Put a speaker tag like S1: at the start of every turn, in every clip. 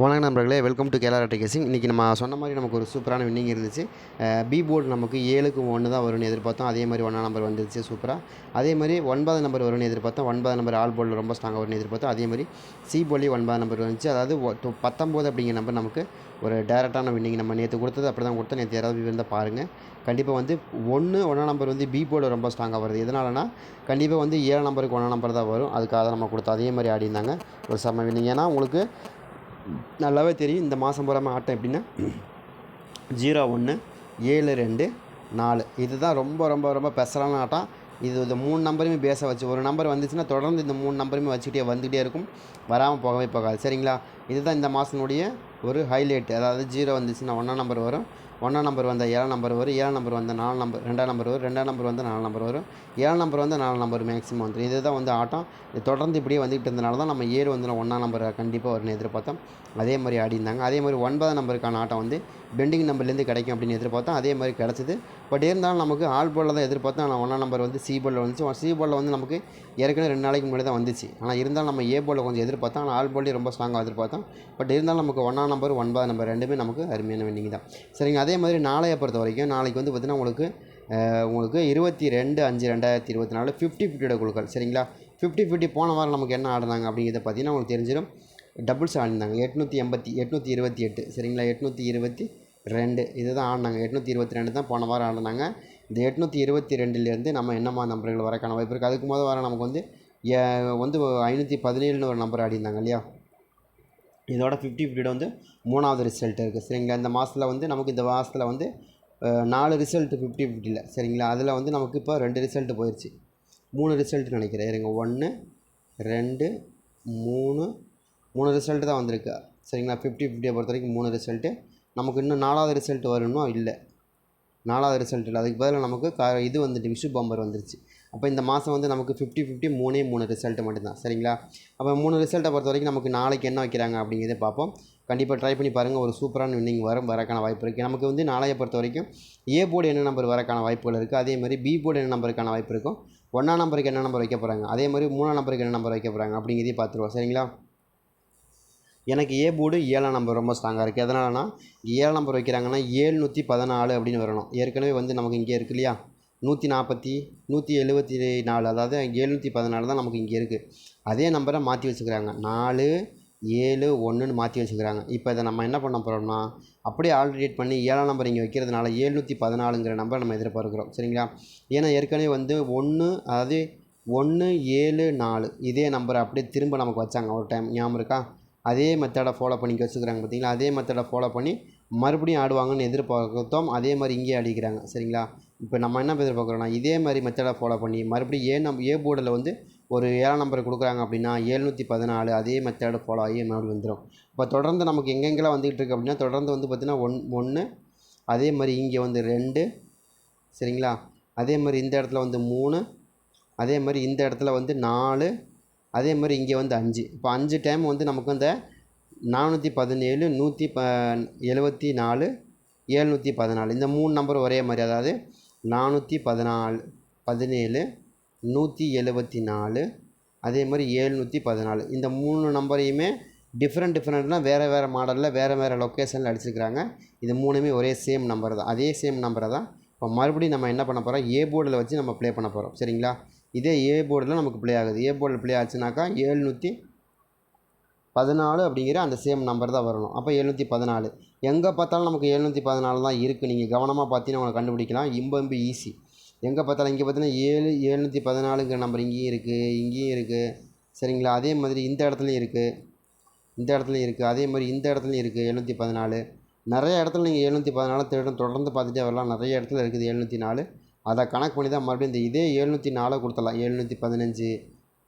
S1: வணக்கம் நண்பர்களே welcome to கேலா கேசிங் இன்றைக்கி நம்ம சொன்ன மாதிரி நமக்கு ஒரு சூப்பரான வின்னிங் இருந்துச்சு. பி போர்டு நமக்கு ஏழுக்கு ஒன்று தான் வரும்னு எதிர்பார்த்தோம். அதே மாதிரி ஒன்றாம் நம்பர் வந்துருச்சு சூப்பராக அதே மாதிரி ஒன்பது நம்பர் வரும்னு எதிர்பார்த்தோம். ஒன்பது நம்பர் ஆல் போர்டில் ரொம்ப ஸ்ட்ராங்காக வரும்னு எதிர்பார்த்தோம். அதே மாதிரி சி போர்ட்லேயும் ஒன்பது நம்பர் வந்துச்சு. அதாவது பத்தொம்போது அப்படிங்கிற நம்பர் நமக்கு ஒரு டேரெக்டான வின்னிங் நம்ம நேற்று கொடுத்தது. அப்படி தான் கொடுத்தோம். நேற்று யாராவது இருந்தால் பாருங்கள் கண்டிப்பாக வந்து ஒன்று ஒன்றாம் நம்பர் வந்து பி போர்டு ரொம்ப ஸ்ட்ராங்காக வருது. எதனாலனா கண்டிப்பாக வந்து ஏழு நம்பருக்கு ஒன்றாம் நம்பர் தான் வரும். அதுக்காக நம்ம கொடுத்தோம். அதே மாதிரி ஆடி இருந்தாங்க ஒரு செம்ம வின்னிங் ஏன்னா உங்களுக்கு நல்லாவே தெரியும். இந்த மாதம் பூராமல் ஆட்டம் எப்படின்னா ஜீரோ ஒன்று ஏழு ரெண்டு நாலு. இதுதான் ரொம்ப ரொம்ப ரொம்ப பெசலான ஆட்டம். இது இந்த மூணு நம்பருமே பேச வச்சு ஒரு நம்பர் வந்துச்சுன்னா தொடர்ந்து இந்த மூணு நம்பருமே வச்சுக்கிட்டே வந்துகிட்டே இருக்கும். வராமல் போகவே போகாது. சரிங்களா? இதுதான் இந்த மாதத்தினுடைய ஒரு ஹைலைட் அதாவது ஜீரோ வந்துச்சுன்னா ஒன்றாம் நம்பர் வரும். ஒன்றாம் நம்பர் வந்தால் ஏழாம் நம்பர் வரும் ஏழாம் நம்பர் வந்தால் நாலு நம்பர் ரெண்டாம் நம்பர் வரும் ரெண்டாம் நம்பர் வந்து நாலு நம்பர் வரும். ஏழாம் நம்பர் வந்து நாலு நம்பர் மேக்ஸிமம் வந்துடும் இதுதான் வந்து ஆட்டம். இது தொடர்ந்து இப்படியே வந்துகிட்டு இருந்தனால தான் நம்ம ஏழு வந்து ஒன்றாம் நம்பர் கண்டிப்பாக வரும்னு எதிர்பார்த்தோம். அதே மாதிரி ஆடி இருந்தாங்க. அதே மாதிரி ஒன்பதாம் நம்பருக்கான ஆட்டம் வந்து பெண்டிங் நம்பர்லேருந்து கிடைக்கும் அப்படின்னு எதிர்பார்த்தோம் அதே மாதிரி கிடச்சிது. பட் இருந்தாலும் நமக்கு ஆல் போலில் தான் எதிர்பார்த்தோம் ஆனால் ஒன்றாம் நம்பர் வந்து சி போலில் வந்துச்சு. சி போலில் வந்து நமக்கு ஏற்கனவே ரெண்டு நாளைக்கு முன்னாடி தான் வந்துச்சு. ஆனால் இருந்தாலும் நம்ம ஏ போலில் கொஞ்சம் எதிர்பார்த்தோம் ஆனால் ஆல் போல்லையும் ரொம்ப ஸ்ட்ராங்காக எதிர்பார்த்தோம் பட் இருந்தாலும் நமக்கு ஒன்றாம் நம்பர் ஒன்பதாம் நம்பர் ரெண்டுமே நமக்கு அருமையான வெண்டிங் தான். சரிங்க அதே மாதிரி நாளைய பொறுத்த வரைக்கும் நாளைக்கு வந்து பார்த்திங்கன்னா உங்களுக்கு உங்களுக்கு இருபத்தி ரெண்டு அஞ்சு ரெண்டாயிரத்தி இருபத்தி நாலு ஃபிஃப்டி ஃபிஃப்டியோட குழுக்கள் சரிங்களா? ஃபிஃப்டி ஃபிஃப்டி போன வாரம் நமக்கு என்ன ஆடினாங்க அப்படிங்கிறத பார்த்தீங்கன்னா உங்களுக்கு தெரிஞ்சிடும் டபுள்ஸ் ஆடினாங்க. எட்நூற்றி எண்பத்தி எட்நூற்றி இருபத்தி எட்டு. சரிங்களா? எட்நூற்றி இருபத்தி ரெண்டு. இதுதான் ஆடினாங்க. எட்நூற்றி இருபத்தி ரெண்டு தான் போன வாரம் ஆடினாங்க. இந்த எட்நூற்றி இருபத்தி ரெண்டுலேருந்து நம்ம என்னமா நம்பர்கள் வரக்கான வாய்ப்பு இருக்குது அதுக்கு முதல் வாரம் நமக்கு வந்து ஏ- வந்து ஐநூற்றி பதினேழுன்னு ஒரு நம்பர் ஆடினாங்க இல்லையா? இதோட ஃபிஃப்டி ஃபிஃப்டியோட வந்து மூணாவது ரிசல்ட் இருக்குது சரிங்களா? இந்த மாதத்தில் வந்து நமக்கு இந்த மாதத்தில் வந்து நாலு ரிசல்ட்டு ஃபிஃப்டி ஃபிஃப்டியில் சரிங்களா? அதில் வந்து நமக்கு இப்போ ரெண்டு ரிசல்ட் போயிடுச்சு மூணு ரிசல்ட் நினைக்கிறேன். இருங்க. ஒன்று ரெண்டு மூணு மூணு ரிசல்ட்டு தான் வந்திருக்கு. சரிங்களா? ஃபிஃப்டி ஃபிஃப்டியை பொறுத்த வரைக்கும் மூணு ரிசல்ட்டு நமக்கு இன்னும் நாலாவது ரிசல்ட் வரணும் இல்லை. நாலாவது ரிசல்ட் இல்லை. அதுக்கு பதிலாக நமக்கு கா இது வந்துட்டு விஷு பம்பர் வந்துருச்சு. அப்போ இந்த மாதம் வந்து நமக்கு ஃபிஃப்டி ஃபிஃப்டி மூணே மூணு ரிசல்ட்டு மட்டும்தான். சரிங்களா? அப்போ மூணு ரிசல்ட்டை பொறுத்த வரைக்கும் நமக்கு நாளைக்கு என்ன வைக்கிறாங்க அப்படிங்கிறத பார்ப்போம். கண்டிப்பாக ட்ரை பண்ணி பாருங்கள் ஒரு சூப்பரான வின்னிங் வரும் வரக்கான வாய்ப்பு இருக்குது நமக்கு வந்து நாளையை பொறுத்த வரைக்கும் ஏ போர்டு என்ன நம்பர் வரக்கான வாய்ப்புகள் இருக்குது அதே மாதிரி பி போர்டு என்ன நம்பருக்கான வாய்ப்பு இருக்கும். ஒன்றாம் நம்பருக்கு என்ன நம்பர் வைக்க போகிறாங்க அதே மாதிரி மூணாம் நம்பருக்கு என்ன நம்பர் வைக்க போகிறாங்க அப்படிங்கிறதையும் பார்த்துருவோம். சரிங்களா? எனக்கு ஏ போர்டு ஏழாம் நம்பர் ரொம்ப ஸ்ட்ராங்காக இருக்குது எதனாலனா ஏழாம் நம்பர் வைக்கிறாங்கன்னா ஏழ்நூற்றி பதினாலு அப்படின்னு வரணும். ஏற்கனவே வந்து நமக்கு இங்கே இருக்கு இல்லையா? நூற்றி நாற்பத்தி நூற்றி எழுபத்தி நாலு அதாவது ஏழ்நூற்றி பதினாலு தான் நமக்கு இங்கே இருக்குது அதே நம்பரை மாற்றி வச்சுக்கிறாங்க. நாலு ஏழு ஒன்றுன்னு மாற்றி வச்சுக்கிறாங்க. இப்போ இதை நம்ம என்ன பண்ண போகிறோம்னா அப்படியே ஆல்டர்னேட் பண்ணி ஏழாம் நம்பர் இங்கே வைக்கிறதுனால ஏழ்நூற்றி பதினாலுங்கிற நம்பர் நம்ம எதிர்பார்க்குறோம். சரிங்களா? ஏன்னா ஏற்கனவே வந்து ஒன்று அதாவது ஒன்று ஏழு நாலு இதே நம்பரை அப்படியே திரும்ப நமக்கு வச்சாங்க. ஒரு டைம் ஞாபகம் இருக்கா? அதே மெத்தடை ஃபாலோ பண்ணி வச்சுக்கிறாங்க பார்த்தீங்களா அதே மெத்தடை ஃபாலோ பண்ணி மறுபடியும் ஆடுவாங்கன்னு எதிர்பார்த்தோம். அதே மாதிரி இங்கேயே அடிக்கிறாங்க சரிங்களா? இப்போ நம்ம என்ன எதிர்பார்க்குறோம்னா இதே மாதிரி மெத்தடை ஃபாலோ பண்ணி மறுபடியும் ஏ நம் ஏ போர்டில் வந்து ஒரு ஏழாம் நம்பர் கொடுக்குறாங்க அப்படின்னா ஏழ்நூற்றி பதினாலு அதே மெத்தடை ஃபாலோ ஆகி மறுபடியும் வந்துடும் இப்போ தொடர்ந்து நமக்கு எங்கெங்கெல்லாம் வந்துகிட்டு இருக்கு அப்படின்னா தொடர்ந்து வந்து பார்த்திங்கன்னா ஒன் ஒன்று அதே மாதிரி இங்கே வந்து ரெண்டு சரிங்களா? அதே மாதிரி இந்த இடத்துல வந்து மூணு அதே மாதிரி இந்த இடத்துல வந்து நாலு அதே மாதிரி இங்கே வந்து அஞ்சு. இப்போ அஞ்சு டைம் வந்து நமக்கு இந்த நானூற்றி பதினேழு நூற்றி ப எழுபத்தி நாலு ஏழ்நூற்றி பதினாலு. இந்த மூணு நம்பர் ஒரே மாதிரி. அதாவது நானூற்றி பதினாலு பதினேழு நூற்றி எழுபத்தி நாலு அதே மாதிரி ஏழ்நூற்றி பதினாலு. இந்த மூணு நம்பரையுமே டிஃப்ரெண்ட் டிஃப்ரெண்ட்லாம் வேறு வேறு மாடலில் வேறு வேறு லொக்கேஷனில் அடிச்சிருக்கிறாங்க. இது மூணுமே ஒரே சேம் நம்பர் தான். அதே சேம் நம்பரை தான். இப்போ மறுபடியும் நம்ம என்ன பண்ண போகிறோம் ஏ போர்டில் வச்சு நம்ம ப்ளே பண்ண போகிறோம் சரிங்களா? இதே ஏ போர்டில் நமக்கு பிளே ஆகுது. ஏ போர்டில் பிளே ஆச்சுனாக்கா ஏழ்நூற்றி பதினாலு அப்படிங்கிற அந்த சேம் நம்பர் தான் வரணும். அப்போ எழுநூற்றி பதினாலு. எங்கே பார்த்தாலும் நமக்கு எழுநூற்றி பதினாலு தான் இருக்குது நீங்கள் கவனமாக பார்த்தீங்கன்னா உங்களை கண்டுபிடிக்கலாம். இம்ப ஈஸி எங்கே பார்த்தாலும் இங்கே பார்த்தீங்கன்னா ஏழு எழுநூற்றி பதினாலுங்கிற நம்பர் இங்கேயும் இருக்குது இங்கேயும் இருக்குது சரிங்களா? அதே மாதிரி இந்த இடத்துலையும் இருக்குது இந்த இடத்துலையும் இருக்குது அதே மாதிரி இந்த இடத்துலையும் இருக்குது எழுநூற்றி பதினாலு. நிறைய இடத்துல நீங்கள் எழுநூற்றி பதினாலு தேடும் தொடர்ந்து பார்த்துட்டே வரலாம். நிறைய இடத்துல இருக்குது எழுநூற்றி நாலு. அதை கணக்கு பண்ணி தான் மறுபடியும் இந்த இதே எழுநூற்றி நாலை கொடுத்துடலாம். எழுநூற்றி பதினஞ்சு.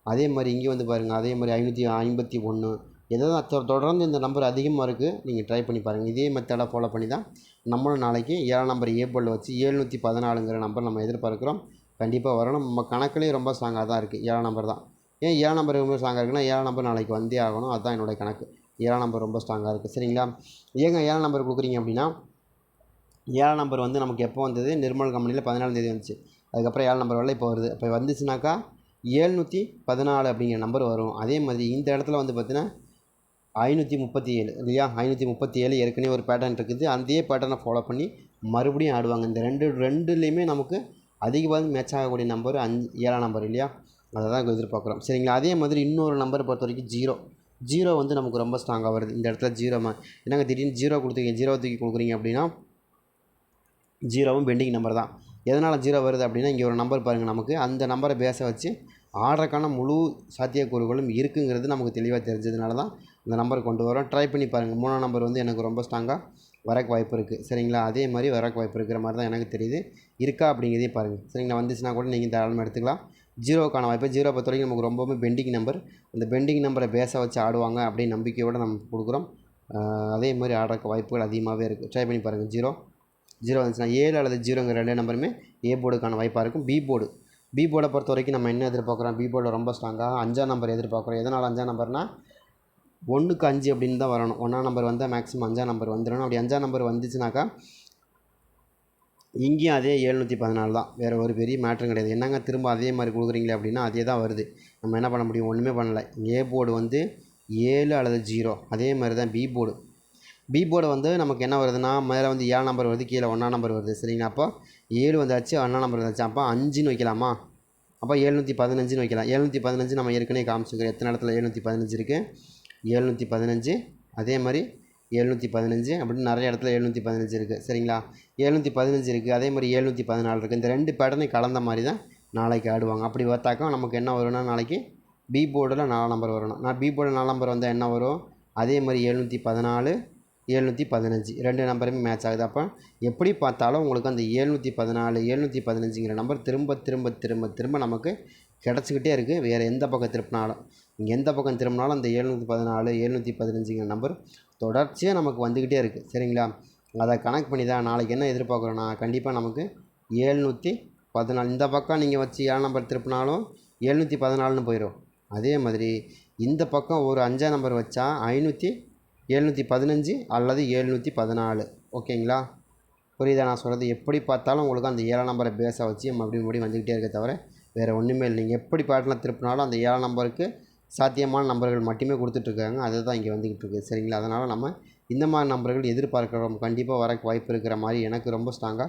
S1: அதே மாதிரி இங்கே வந்து பாருங்கள் அதே மாதிரி ஐநூற்றி ஐம்பத்தி ஒன்று. எதாவது தொடர்ந்து இந்த நம்பர் அதிகமாக இருக்குது நீங்கள் ட்ரை பண்ணி பாருங்கள் இதே மெத்தடை ஃபாலோ பண்ணி தான் நம்மளும் நாளைக்கு ஏழாம் நம்பர் ஏப்ரலில் வச்சு ஏழ்நூற்றி பதினாலுங்கிற நம்பர் நம்ம எதிர்பார்க்குறோம். கண்டிப்பாக வரணும். நம்ம கணக்குலேயும் ரொம்ப ஸ்ட்ராங்காக தான் இருக்குது ஏழாம் நம்பர் தான். ஏன் ஏழாம் நம்பர் ரொம்ப ஸ்ட்ராங்காக இருக்குன்னா ஏழாம் நம்பர் நாளைக்கு வந்தே ஆகணும். அதுதான் என்னுடைய கணக்கு. ஏழாம் நம்பர் ரொம்ப ஸ்ட்ராங்காக இருக்குது சரிங்களா? ஏங்க ஏழாம் நம்பர் கொடுக்குறீங்க அப்படின்னா ஏழாம் நம்பர் வந்து நமக்கு எப்போ வந்தது? நிர்மல் கம்பெனியில் பதினாலாம் தேதி வந்துச்சு. அதுக்கப்புறம் ஏழாம் நம்பர் வரல இப்போ வருது. இப்போ வந்துச்சுனாக்கா ஏழ்நூற்றி பதினாலு அப்படிங்கிற நம்பர் வரும். அதே மாதிரி இந்த இடத்துல வந்து பார்த்தீங்கன்னா ஐநூற்றி முப்பத்தி ஏழு இல்லையா? ஐநூற்றி முப்பத்தி ஏழு ஏற்கனவே ஒரு பேட்டர்ன் இருக்குது. அதே பேட்டர்னை ஃபாலோ பண்ணி மறுபடியும் ஆடுவாங்க. இந்த ரெண்டு ரெண்டுலேயுமே நமக்கு அதிகமாக மேட்ச் ஆகக்கூடிய நம்பர் அஞ்சு ஏழாம் நம்பர் இல்லையா? அதை தான் எதிர்பார்க்குறோம். சரிங்களா? அதே மாதிரி இன்னொரு நம்பரை பொறுத்த வரைக்கும் ஜீரோ ஜீரோ வந்து நமக்கு ரொம்ப ஸ்ட்ராங்காக வருது. இந்த இடத்துல ஜீரோ மா என்னங்க திடீர்னு ஜீரோ கொடுத்துருக்கீங்க ஜீரோ தூக்கி கொடுக்குறீங்க அப்படின்னா ஜீரோவும் பெண்டிங் நம்பர் தான். எதனால் ஜீரோ வருது அப்படின்னா இங்கே ஒரு நம்பர் பாருங்கள் நமக்கு. அந்த நம்பரை பேஸை வச்சு ஆடுறக்கான முழு சாத்தியக்கூறுகளும் இருக்குங்கிறது நமக்கு தெளிவாக தெரிஞ்சதுனால தான் இந்த நம்பர் கொண்டு வரோம். ட்ரை பண்ணி பாருங்கள் மூணாம் நம்பர் வந்து எனக்கு ரொம்ப ஸ்ட்ராங்காக வரக்கு வாய்ப்பு இருக்குது சரிங்களா? அதே மாதிரி வரக்கு வாய்ப்பு இருக்கிற மாதிரி தான் எனக்கு தெரியுது. இருக்கா அப்படிங்கிறதே பாருங்கள் சரிங்களா? வந்துச்சுன்னா கூட நீங்கள் தாராளமாக எடுத்துக்கலாம். ஜீரோக்கான வாய்ப்பு ஜீரோ பொறுத்த வரைக்கும் நமக்கு ரொம்பவுமே பெண்டிங் நம்பர். அந்த பெண்டிங் நம்பரை பேஸை வச்சு ஆடுவாங்க அப்படின்னு நம்பிக்கையோடு நம்ம கொடுக்குறோம். அதே மாதிரி ஆடுறக்கு வாய்ப்புகள் அதிகமாகவே இருக்குது ட்ரை பண்ணி பாருங்கள் ஜீரோ. ஜீரோ வந்துச்சுன்னா ஏழு அல்லது ஜீரோங்கிற ரெண்டு நம்பருமே ஏ போர்டுக்கான வாய்ப்பாக இருக்கும். பி போர்டு பி போர்டை பொறுத்த வரைக்கும் நம்ம என்ன எதிர்பார்க்குறோம்? பி போர்டில் ரொம்ப ஸ்ட்ராங்காக அஞ்சாம் நம்பர் எதிர்பார்க்குறோம். எதனால் அஞ்சாம் நம்பர்னா ஒன்றுக்கு அஞ்சு அப்படின்னு தான் வரணும். ஒன்றாம் நம்பர் வந்தால் மேக்ஸிமம் அஞ்சாம் நம்பர் வந்துடணும் அப்படி அஞ்சாம் நம்பர் வந்துச்சுனாக்கா இங்கேயும் அதே எழுநூற்றி பதினாலு தான். வேறு ஒரு பெரிய மேட்ரும் கிடையாது. என்னங்க திரும்ப அதே மாதிரி கொடுக்குறீங்களே அப்படின்னா அதே தான் வருது. நம்ம என்ன பண்ண முடியும்? ஒன்றுமே பண்ணலை. ஏ போர்டு வந்து ஏழு அல்லது ஜீரோ. அதே மாதிரி தான் பி போர்டு பி போர்டு வந்து நமக்கு என்ன வருதுன்னா மேலே வந்து ஏழு நம்பர் வருது கீழே ஒன்றாம் நம்பர் வருது. சரிங்களா? அப்போ ஏழு வந்தாச்சு ஒன்றாம் நம்பர் வந்தாச்சு. அப்போ அஞ்சுன்னு வைக்கலாமா? அப்போ எழுநூற்றி பதினஞ்சுன்னு வைக்கலாம். எழுநூற்றி பதினஞ்சு நம்ம ஏற்கனவே காமிச்சிருக்கோம் எத்தனை இடத்துல ஏழ்நூற்றி பதினஞ்சு இருக்குது ஏழ்நூற்றி பதினஞ்சு. அதே மாதிரி எழுநூற்றி பதினஞ்சு அப்படின்னு நிறைய இடத்துல எழுநூற்றி பதினஞ்சு இருக்குது சரிங்களா? எழுநூற்றி பதினஞ்சு இருக்குது அதே மாதிரி எழுநூற்றி பதினாலு இருக்குது இந்த ரெண்டு பேட்டர்னை கலந்த மாதிரி தான் நாளைக்கு ஆடுவாங்க அப்படி பார்த்தாக்கா நமக்கு என்ன வரும்னா நாளைக்கு பி போர்டில் நாலு நம்பர் வரணும். நான் பி போர்டில் நாலு நம்பர் வந்தால் என்ன வரும்? அதே மாதிரி எழுநூற்றி பதினாலு எழுநூற்றி பதினஞ்சு. ரெண்டு நம்பருமே மேட்ச் ஆகுது. அப்போ எப்படி பார்த்தாலும் உங்களுக்கு அந்த எழுநூற்றி பதினாலு எழுநூற்றி பதினஞ்சுங்கிற நம்பர் திரும்ப திரும்ப திரும்ப திரும்ப நமக்கு கிடச்சிக்கிட்டே இருக்குது வேறு எந்த பக்கம் திருப்பினாலும் நீங்கள் எந்த பக்கம் திரும்பினாலும் அந்த எழுநூற்றி பதினாலு எழுநூற்றி பதினஞ்சுங்கிற நம்பர் தொடர்ச்சியாக நமக்கு வந்துக்கிட்டே இருக்குது சரிங்களா? அதை கனெக்ட் பண்ணி தான் நாளைக்கு என்ன எதிர்பார்க்குறோன்னா கண்டிப்பாக நமக்கு எழுநூற்றி பதினாலு. இந்த பக்கம் நீங்கள் வச்சு ஏழு நம்பர் திருப்பினாலும் எழுநூற்றி பதினாலுன்னு போயிடும் அதே மாதிரி இந்த பக்கம் ஒரு அஞ்சாம் நம்பர் வச்சா ஐநூற்றி எழுநூற்றி பதினஞ்சு அல்லது எழுநூற்றி பதினாலு. ஓகேங்களா? புரியுதா? நான் சொல்கிறது எப்படி பார்த்தாலும் உங்களுக்கு அந்த ஏழாம் நம்பரை பேஸாக வச்சு மறுபடியும் மறுபடியும் வந்துக்கிட்டே இருக்க தவிர வேறு ஒன்றுமே இல்லை. நீங்கள் எப்படி பேட்டில் திருப்பினாலும் அந்த ஏழாம் நம்பருக்கு சாத்தியமான நம்பர்கள் மட்டுமே கொடுத்துட்ருக்காங்க. அதுதான் இங்கே வந்துக்கிட்டு இருக்குது சரிங்களா? அதனால் நம்ம இந்த மாதிரி நம்பர்கள் எதிர்பார்க்குறோம் கண்டிப்பாக வர வாய்ப்பு இருக்கிற மாதிரி எனக்கு ரொம்ப ஸ்ட்ராங்காக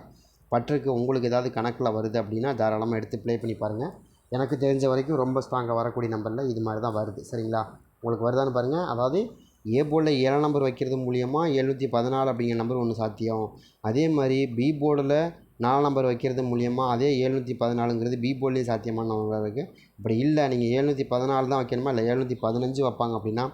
S1: பற்றுக்கு உங்களுக்கு ஏதாவது கணக்கில் வருது அப்படின்னா தாராளமாக எடுத்து ப்ளே பண்ணி பாருங்கள் எனக்கு தெரிஞ்ச வரைக்கும் ரொம்ப ஸ்ட்ராங்காக வரக்கூடிய நம்பரில் இது மாதிரி தான் வருது. சரிங்களா? உங்களுக்கு வருதான்னு பாருங்கள் அதாவது ஏ போர்டில் ஏழாம் நம்பர் வைக்கிறது மூலியமாக எழுநூற்றி பதினாலு அப்படிங்கிற நம்பர் ஒன்று சாத்தியம். அதே மாதிரி பி போர்டில் நாலாம் நம்பர் வைக்கிறது மூலியமா அதே எழுநூற்றி பதினாலுங்கிறது பி போர்ட்லேயும் சாத்தியமான நம்பராக இருக்குது அப்படி இல்லை நீங்கள் எழுநூற்றி பதினாலு தான் வைக்கணுமா? இல்லை எழுநூற்றி பதினஞ்சு வைப்பாங்க அப்படின்னா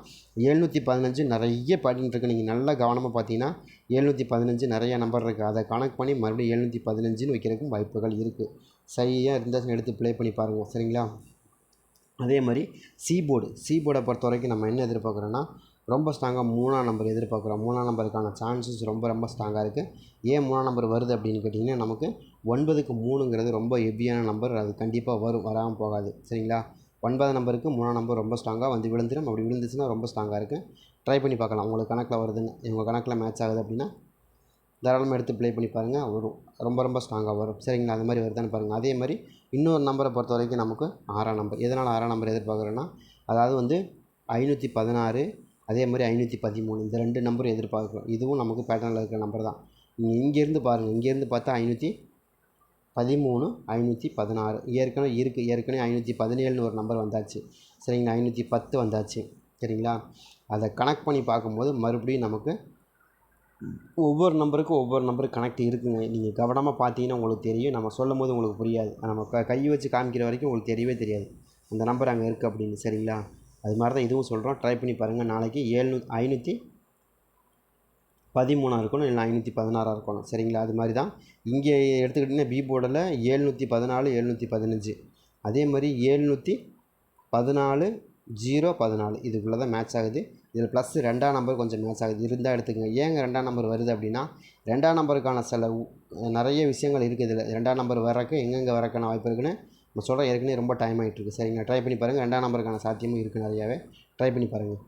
S1: எழுநூற்றி பதினஞ்சு நிறைய பாட்டின்னு நீங்கள் நல்லா கவனமாக பார்த்தீங்கன்னா எழுநூற்றி பதினஞ்சு நிறைய நம்பர் இருக்குது அதை கணக்கு பண்ணி மறுபடியும் எழுநூற்றி பதினஞ்சுன்னு வைக்கிறதுக்கும் வாய்ப்புகள் இருக்குது சரியாக இருந்தால் எடுத்து ப்ளே பண்ணி பாருங்கள் சரிங்களா? அதே மாதிரி சி போர்டு சி போர்டை பொறுத்த வரைக்கும் நம்ம என்ன எதிர்பார்க்குறோன்னா ரொம்ப ஸ்ட்ராங்காக மூணாம் நம்பர் எதிர்பார்க்குறோம். மூணாம் நம்பருக்கான சான்சஸ் ரொம்ப ரொம்ப ஸ்ட்ராங்காக இருக்குது ஏன் மூணாம் நம்பர் வருது அப்படின்னு கேட்டிங்கன்னா நமக்கு ஒன்பதுக்கு மூணுங்கிறது ரொம்ப ஹெவியான நம்பர் அது கண்டிப்பாக வரும் வராமல் போகாது. சரிங்களா? ஒன்பதாம் நம்பருக்கு மூணாம் நம்பர் ரொம்ப ஸ்ட்ராங்காக வந்து விழுந்துடும் அப்படி விழுந்துச்சுன்னா ரொம்ப ஸ்ட்ராங்காக இருக்குது ட்ரை பண்ணி பார்க்கலாம். உங்களுக்கு கணக்கில் வருதுன்னு. உங்கள் கணக்கில் மேட்ச் ஆகுது அப்படின்னா தாராளமாக எடுத்து ப்ளே பண்ணி பாருங்கள் வரும் ரொம்ப ரொம்ப ஸ்ட்ராங்காக வரும். சரிங்களா? அது மாதிரி வருதான்னு பாருங்கள் அதே மாதிரி இன்னொரு நம்பரை பொறுத்த வரைக்கும் நமக்கு ஆறாம் நம்பர் எதனால் ஆறாம் நம்பர் எதிர்பார்க்குறேன்னா அதாவது வந்து ஐநூற்றி பதினாறு அதே மாதிரி ஐநூற்றி பதிமூணு. இந்த ரெண்டு நம்பரும் எதிர்பார்க்குறோம். இதுவும் நமக்கு பேட்டர்னில் இருக்கிற நம்பர் தான். நீங்கள் இங்கேருந்து பாருங்கள் இங்கேருந்து பார்த்தா ஐநூற்றி பதிமூணு ஐநூற்றி பதினாறு. ஏற்கனவே இருக்குது ஏற்கனவே ஐநூற்றி பதினேழுன்னு ஒரு நம்பர் வந்தாச்சு. சரிங்களா? ஐநூற்றி பத்து வந்தாச்சு. சரிங்களா? அதை கனெக்ட் பண்ணி பார்க்கும்போது மறுபடியும் நமக்கு ஒவ்வொரு நம்பருக்கும் ஒவ்வொரு நம்பர் கனெக்ட் இருக்குங்க. நீங்கள் கவனமாக பார்த்தீங்கன்னா உங்களுக்கு தெரியும். நம்ம சொல்லும் போது உங்களுக்கு புரியாது. நம்ம க கை வச்சு காமிக்கிற வரைக்கும் உங்களுக்கு தெரியவே தெரியாது. அந்த நம்பர் அங்கே இருக்குது அப்படின்னு சரிங்களா? அது மாதிரி தான் இதுவும் சொல்கிறோம் ட்ரை பண்ணி பாருங்கள் நாளைக்கு ஏழ்நூ ஐநூற்றி பதிமூணாக இருக்கணும். இல்லை ஐநூற்றி பதினாறாக இருக்கணும். சரிங்களா? அது மாதிரி தான் இங்கே எடுத்துக்கிட்டிங்கன்னா பி போர்டில் ஏழ்நூற்றி பதினாலு எழுநூற்றி பதினஞ்சு. அதே மாதிரி ஏழ்நூற்றி பதினாலு ஜீரோ பதினாலு. இதுக்குள்ளே தான் மேட்ச் ஆகுது. இதில் ப்ளஸ் ரெண்டாம் நம்பர் கொஞ்சம் மேட்ச் ஆகுது. இருந்தால் எடுத்துக்கங்க. ஏங்க ரெண்டாம் நம்பர் வருது அப்படின்னா ரெண்டாம் நம்பருக்கான சில நிறைய விஷயங்கள் இருக்குது இதில். ரெண்டாம் நம்பர் வரக்கு எங்கெங்கே வரக்கான வாய்ப்பு இருக்குன்னு நம்ம சொல்கிற ஏற்கனவே ரொம்ப டைம் ஆகிட்டு இருக்கு ட்ரை பண்ணி பாருங்கள் ரெண்டாம் நம்பருக்கான சாத்தியமும் இருக்குது நிறையாவே. ட்ரை பண்ணி பாருங்கள்